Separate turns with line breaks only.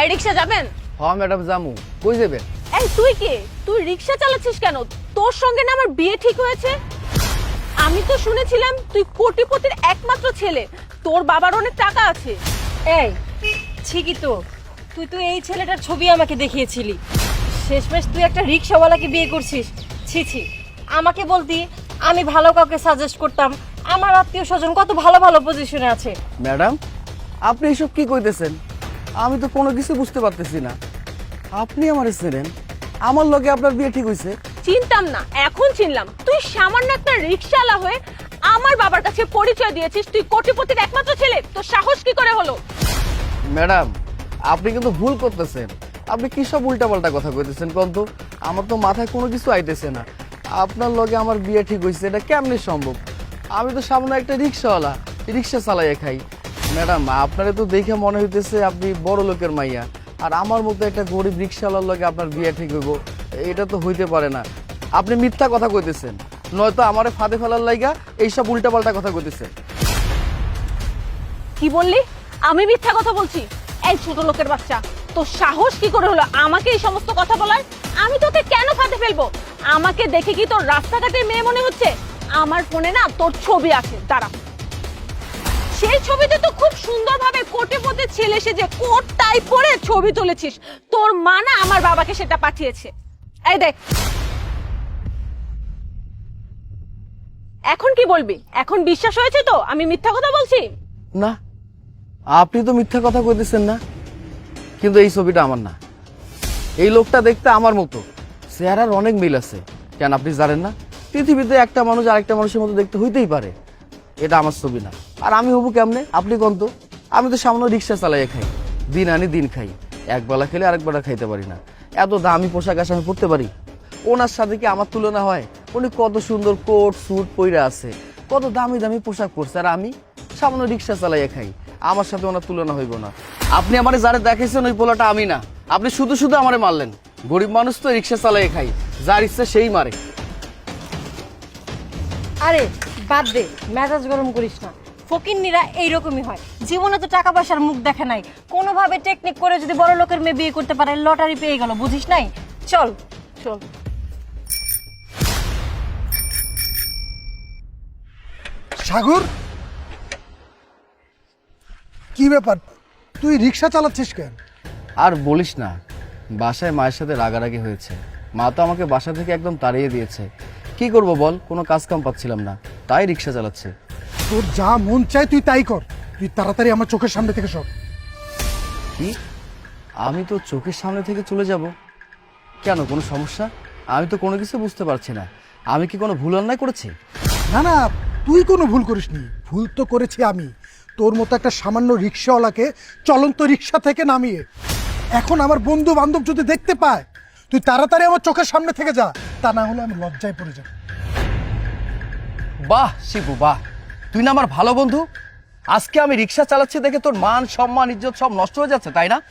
এই রিক্সা যাবেন?
হ ম্যাডাম জামু কই যাবেন?
এই তুই কে? তুই রিক্সা চালাচ্ছিস কেন? তোর সঙ্গে না আমার বিয়ে ঠিক হয়েছে? আমি তো শুনেছিলাম তুই কোটিপতির একমাত্র ছেলে। তোর বাবার অনেক টাকা আছে।
এই ঠিকই তো। তুই তো এই ছেলেটার ছবি আমাকে দেখিয়েছিলি। শেষমেশ তুই একটা রিক্সাওয়ালাকে বিয়ে করছিস। ছি ছি। আমাকে বলতি আমি ভালো কাউকে সাজেস্ট করতাম। আমার আত্মীয় স্বজন কত ভালো ভালো পজিশনে আছে।
ম্যাডাম আপনি এসব কি কইতেছেন? আমি তো কোনো কিছু বুঝতে পারতেছি না। আপনি আমার চেনেন আমার লগে আপনার বিয়ে ঠিক হয়েছে।
চিনতাম না এখন চিনলাম। তুই সামান্য একটা রিক্সাওয়ালা হয়ে আমার বাবার কাছে পরিচয় দিয়েছিস তুই কোটিপতির একমাত্র ছেলে তোর সাহস কি করে হলো?
ম্যাডাম আপনি কিন্তু ভুল করতেছেন। আপনি কি সব উল্টাপাল্টা কথা কইতেছেন কন্ত? আমার তো মাথায় কোনো কিছু আইতেছে না। আপনার লগে আমার বিয়ে ঠিক হয়েছে এটা কেমনে সম্ভব? আমি তো সামনে একটা রিক্সাওয়ালা রিক্সা চালাইয়া খাই। ম্যাডাম, আপনারে তো দেখে মনে হইতেছে আপনি বড় লোকের মাইয়া। আর আমার মতো একটা গরিব রিক্সাওয়ালার লগে আপনার বিয়ে ঠিক হইব, এটা তো হইতে পারে না। আপনি মিথ্যা কথা কইতেছেন, নয়তো আমারে ফাঁদে ফেলার লাইগা এইসব উল্টাপাল্টা কথা কইতেছেন
কি বললি? আমি মিথ্যা কথা বলছি? এই ছোট লোকের বাচ্চা তো সাহস কি করে হলো আমাকে এই সমস্ত কথা বলার? আমি তোকে কেন ফাঁদে ফেলব? আমাকে দেখে কি তোর রাস্তাঘাটের মেয়ে মনে হচ্ছে? আমার ফোনে না তোর ছবি আছে, দাঁড়া। সেই ছবিতে তো খুব সুন্দরভাবে কোটে পথে ছেলে সেজে কোট টাই পরে ছবি তুলেছিস। তোর মা না আমার বাবাকে সেটা পাঠিয়েছে। এই দেখ। এখন কি বলবি? এখন বিশ্বাস হয়েছে তো? আমি মিথ্যা কথা বলছি?
না। আপনি তো মিথ্যা কথা কইতেছেন না? কিন্তু এই ছবিটা আমার না। এই লোকটা দেখতে আমার মতো। চেহারার অনেক মিল আছে। কেন আপনি জানেন না? পৃথিবীতে একটা মানুষ আরেকটা মানুষের মতো দেখতে হইতেই পারে। এটা আমার ছবি না। আর আমি হব কেমনে? আপনি কোন তো? আমি তো সামান্য রিক্সা চালাইয়া খাই। দিন আনি দিন খাই। একবেলা খেলে আরেকবেলা খাইতে পারি না। এত দামি পোশাক আশা আমি পরতে পারি? ওনার সাথে কি আমার তুলনা হয়? উনি কত সুন্দর কোট, স্যুট পইরা আছে। কত দামি দামি পোশাক পরছে। আর আমি সামান্য রিক্সা চালাইয়া খাই। আমার সাথে ওনার তুলনা হইব না। আপনি আমার যারে দেখেছেন ওই পোলাটা আমি না। আপনি শুধু শুধু আমারে মারলেন। গরিব মানুষ তো রিক্সা চালাইয়া খাই যার ইচ্ছা সেই মারে।
আরে বাদ দে মেজাজ গরম করিস না। ফকিন্নিরা এইরকমই হয়। জীবনে তো টাকা পয়সার মুখ দেখে নাই। কোনোভাবে টেকনিক করে যদি বড় লোকের মেয়ে বিয়ে করতে পারে লটারি পেয়ে গেল বুঝিস নাই? চল
চল।
সাগর? কি ব্যাপার? তুই রিক্সা চালাচ্ছিস কেন?
আর বলিস না বাসায় মায়ের সাথে রাগারাগি হয়েছে। মা তো আমাকে বাসা থেকে একদম তাড়িয়ে দিয়েছে। কি করব বল? কোনো কাজ কাম পাচ্ছিলাম না। তাই রিক্সা চালাচ্ছে।
তোর যা মন চায় তুই তাই কর। তুই তাড়াতাড়ি আমার চোখের সামনে থেকে সর।
কি? আমি তো চোখের সামনে থেকে চলে যাব? কেন কোনো সমস্যা? আমি তো কোনো কিছু বুঝতে পারছি না। আমি কি কোনো ভুল অন্যায় করেছি?
না না তুই কোনো ভুল করিসনি। ভুল তো করেছি আমি। তোর মতো একটা সামান্য রিক্সাওয়ালাকে চলন্ত রিক্সা থেকে নামিয়ে এখন আমার বন্ধু বান্ধব যদি দেখতে পায় তুই তাড়াতাড়ি আমার চোখের সামনে থেকে যা। তা না হলে আমি লজ্জায় পড়ে যাব।
বাহ, শিবু, বাহ। তুই না আমার ভালো বন্ধু? আজকে আমি রিক্সা চালাচ্ছি দেখে তোর মান, সম্মান, ইজ্জত সব নষ্ট হয়ে যাচ্ছে, তাই না?